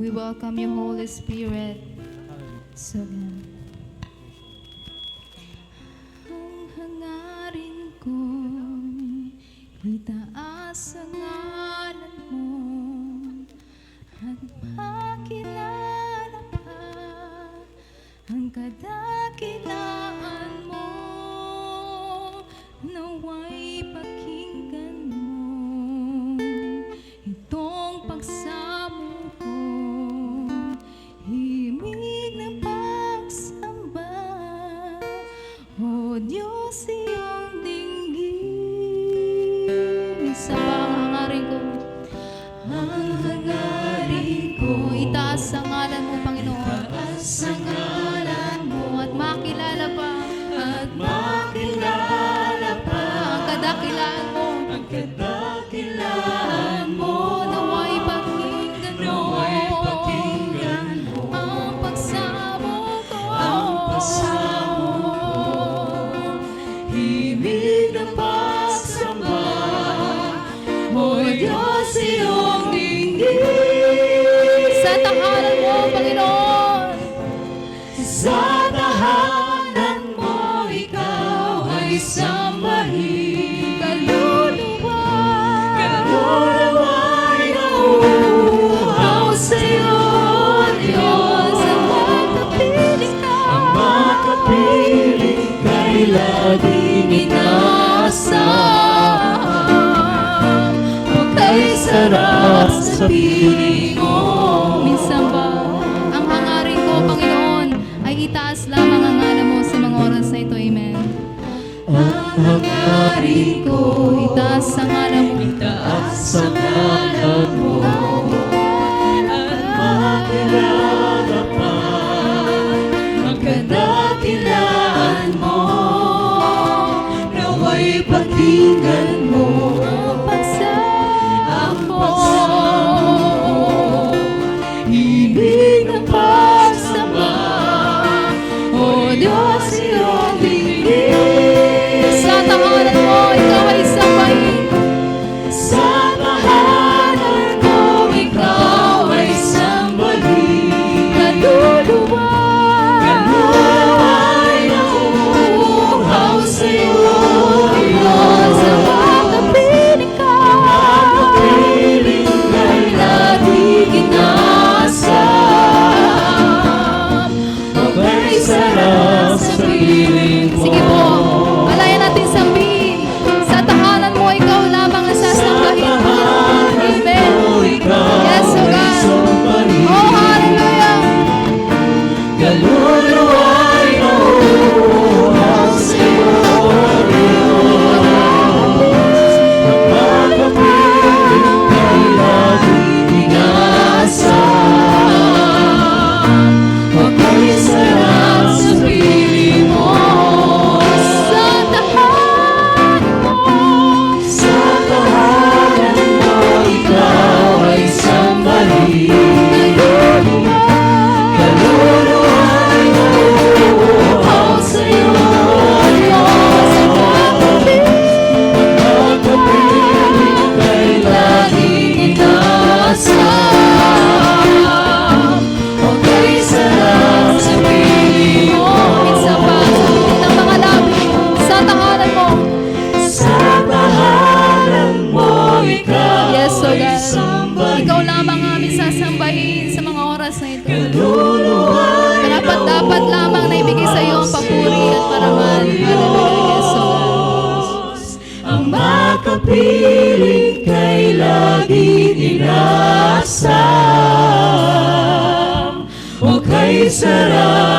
We welcome your Holy Spirit. So good. Ang hangarin ko'y itaas ang Diyos iyong dinggin. Sa tahanan mo, Panginoon. Sa tahanan mo, ikaw ay sambahin. sarap sa piling ko. Minsan ba, ang hangarin ko, Panginoon, ay itaas lamang ang ngalan mo sa mga oras na ito. Amen. Ang hangarin ko, itaas ang ngalan mo. Itaas ang ngalan mo. Hallelujah. inasam o kaisarang